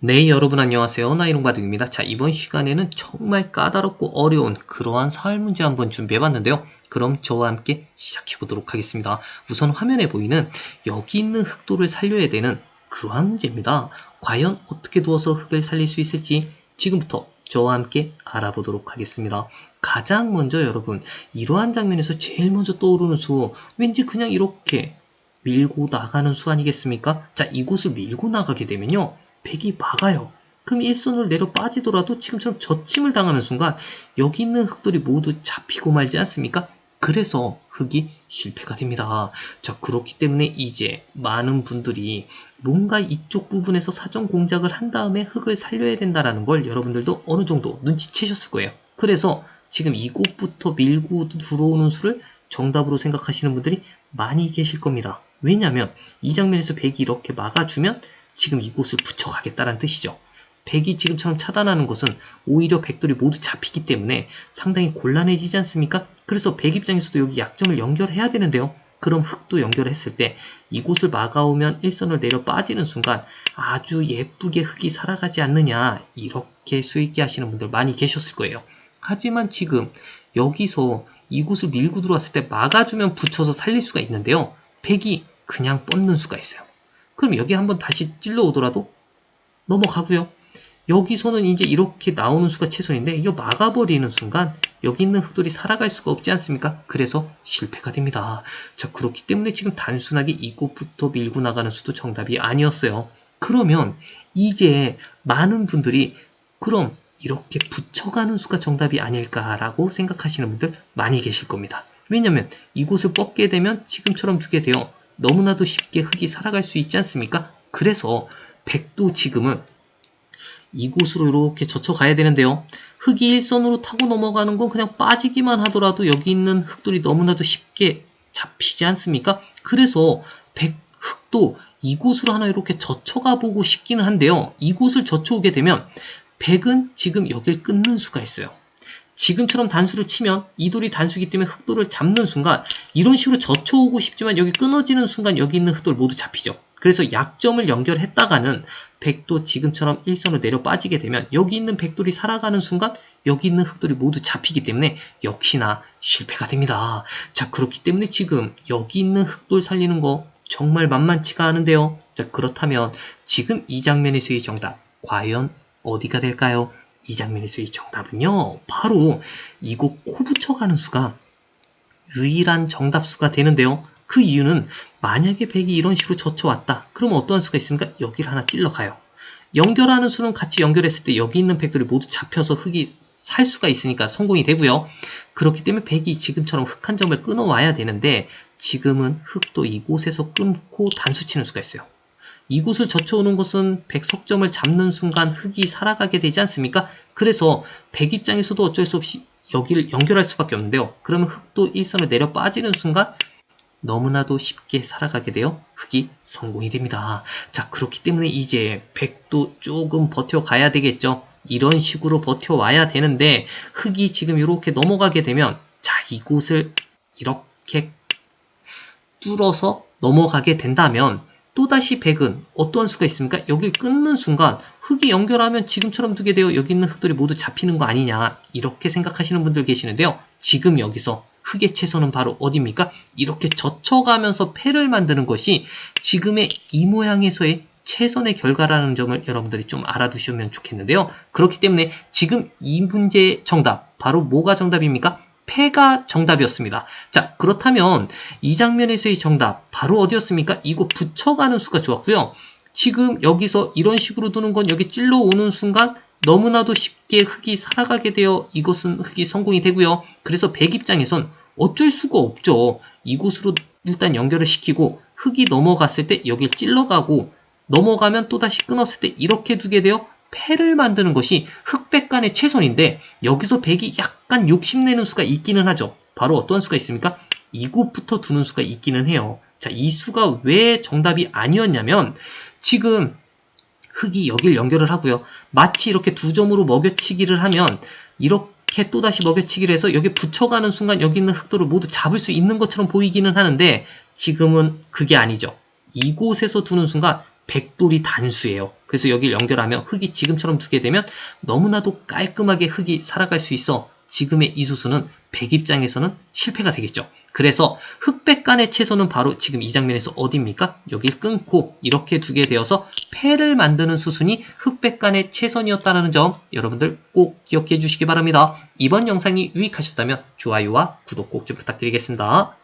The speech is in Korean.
네, 여러분 안녕하세요. 나이롱바둑입니다. 자, 이번 시간에는 정말 까다롭고 어려운 그러한 사활 문제 한번 준비해 봤는데요. 그럼 저와 함께 시작해 보도록 하겠습니다. 우선 화면에 보이는 여기 있는 흑도를 살려야 되는 그러한 문제입니다. 과연 어떻게 두어서 흑을 살릴 수 있을지 지금부터 저와 함께 알아보도록 하겠습니다. 가장 먼저 여러분, 이러한 장면에서 제일 먼저 떠오르는 수, 왠지 그냥 이렇게 밀고 나가는 수 아니겠습니까? 자, 이곳을 밀고 나가게 되면요. 백이 막아요. 그럼 일선을 내려 빠지더라도 지금처럼 저침을 당하는 순간 여기 있는 흑돌이 모두 잡히고 말지 않습니까? 그래서 흑이 실패가 됩니다. 자, 그렇기 때문에 이제 많은 분들이 뭔가 이쪽 부분에서 사전 공작을 한 다음에 흑을 살려야 된다는 걸 여러분들도 어느 정도 눈치채셨을 거예요. 그래서 지금 이곳부터 밀고 들어오는 수를 정답으로 생각하시는 분들이 많이 계실 겁니다. 왜냐하면 이 장면에서 백이 이렇게 막아주면 지금 이곳을 붙여가겠다는 뜻이죠. 백이 지금처럼 차단하는 것은 오히려 백돌이 모두 잡히기 때문에 상당히 곤란해지지 않습니까? 그래서 백 입장에서도 여기 약점을 연결해야 되는데요. 그럼 흑도 연결했을 때 이곳을 막아오면 일선을 내려 빠지는 순간 아주 예쁘게 흑이 살아가지 않느냐 이렇게 수익기 하시는 분들 많이 계셨을 거예요. 하지만 지금 여기서 이곳을 밀고 들어왔을 때 막아주면 붙여서 살릴 수가 있는데요. 백이 그냥 뻗는 수가 있어요. 그럼 여기 한번 다시 찔러 오더라도 넘어가고요. 여기서는 이제 이렇게 나오는 수가 최선인데 이거 막아버리는 순간 여기 있는 흑돌이 살아갈 수가 없지 않습니까? 그래서 실패가 됩니다. 자 그렇기 때문에 지금 단순하게 이곳부터 밀고 나가는 수도 정답이 아니었어요. 그러면 이제 많은 분들이 그럼 이렇게 붙여가는 수가 정답이 아닐까라고 생각하시는 분들 많이 계실 겁니다. 왜냐면 이곳을 뻗게 되면 지금처럼 두게 돼요. 너무나도 쉽게 흑이 살아갈 수 있지 않습니까? 그래서 백도 지금은 이곳으로 이렇게 젖혀가야 되는데요. 흑이 일선으로 타고 넘어가는 건 그냥 빠지기만 하더라도 여기 있는 흑돌이 너무나도 쉽게 잡히지 않습니까? 그래서 백 흑도 이곳으로 하나 이렇게 젖혀가 보고 싶기는 한데요. 이곳을 젖혀오게 되면 백은 지금 여길 끊는 수가 있어요. 지금처럼 단수를 치면 이 돌이 단수기 때문에 흑돌을 잡는 순간 이런 식으로 젖혀오고 싶지만 여기 끊어지는 순간 여기 있는 흑돌 모두 잡히죠. 그래서 약점을 연결했다가는 백도 지금처럼 일선을 내려 빠지게 되면 여기 있는 백돌이 살아가는 순간 여기 있는 흑돌이 모두 잡히기 때문에 역시나 실패가 됩니다. 자 그렇기 때문에 지금 여기 있는 흑돌 살리는 거 정말 만만치가 않은데요. 자 그렇다면 지금 이 장면에서의 정답 과연 어디가 될까요? 이 장면에서의 정답은요. 바로 이곳 코 붙여가는 수가 유일한 정답수가 되는데요. 그 이유는 만약에 백이 이런 식으로 젖혀왔다. 그럼 어떠한 수가 있습니까? 여기를 하나 찔러가요. 연결하는 수는 같이 연결했을 때 여기 있는 백들이 모두 잡혀서 흙이 살 수가 있으니까 성공이 되고요. 그렇기 때문에 백이 지금처럼 흙 한 점을 끊어와야 되는데 지금은 흙도 이곳에서 끊고 단수 치는 수가 있어요. 이곳을 젖혀오는 것은 백석점을 잡는 순간 흙이 살아가게 되지 않습니까? 그래서 백 입장에서도 어쩔 수 없이 여기를 연결할 수밖에 없는데요. 그러면 흙도 일선을 내려 빠지는 순간 너무나도 쉽게 살아가게 되어 흑이 성공이 됩니다. 자, 그렇기 때문에 이제 백도 조금 버텨가야 되겠죠. 이런 식으로 버텨와야 되는데 흑이 지금 이렇게 넘어가게 되면 자, 이곳을 이렇게 뚫어서 넘어가게 된다면 또다시 백은 어떠한 수가 있습니까? 여길 끊는 순간 흙이 연결하면 지금처럼 두게 되어 여기 있는 흙들이 모두 잡히는 거 아니냐 이렇게 생각하시는 분들 계시는데요. 지금 여기서 흙의 채소는 바로 어디입니까? 이렇게 젖혀가면서 패를 만드는 것이 지금의 이 모양에서의 최선의 결과라는 점을 여러분들이 좀 알아두시면 좋겠는데요. 그렇기 때문에 지금 이 문제의 정답, 바로 뭐가 정답입니까? 패가 정답이었습니다. 자, 그렇다면 이 장면에서의 정답, 바로 어디였습니까? 이거 붙여가는 수가 좋았고요. 지금 여기서 이런 식으로 두는 건 여기 찔러 오는 순간 너무나도 쉽게 흙이 살아가게 되어 이것은 흙이 성공이 되고요. 그래서 백 입장에선 어쩔 수가 없죠. 이곳으로 일단 연결을 시키고 흙이 넘어갔을 때 여길 찔러가고 넘어가면 또다시 끊었을 때 이렇게 두게 되어 패를 만드는 것이 흑백 간의 최선인데 여기서 백이 약 간 욕심내는 수가 있기는 하죠. 바로 어떤 수가 있습니까? 이곳부터 두는 수가 있기는 해요. 자, 이 수가 왜 정답이 아니었냐면 지금 흙이 여길 연결을 하고요. 마치 이렇게 두 점으로 먹여치기를 하면 이렇게 또다시 먹여치기를 해서 여기 붙여가는 순간 여기 있는 흑도를 모두 잡을 수 있는 것처럼 보이기는 하는데 지금은 그게 아니죠. 이곳에서 두는 순간 백돌이 단수예요. 그래서 여기를 연결하면 흙이 지금처럼 두게 되면 너무나도 깔끔하게 흙이 살아갈 수 있어 지금의 이 수순은 백 입장에서는 실패가 되겠죠. 그래서 흑백 간의 채소는 바로 지금 이 장면에서 어디입니까? 여기를 끊고 이렇게 두게 되어서 패를 만드는 수순이 흑백 간의 채선이었다는 점 여러분들 꼭 기억해 주시기 바랍니다. 이번 영상이 유익하셨다면 좋아요와 구독 꼭 좀 부탁드리겠습니다.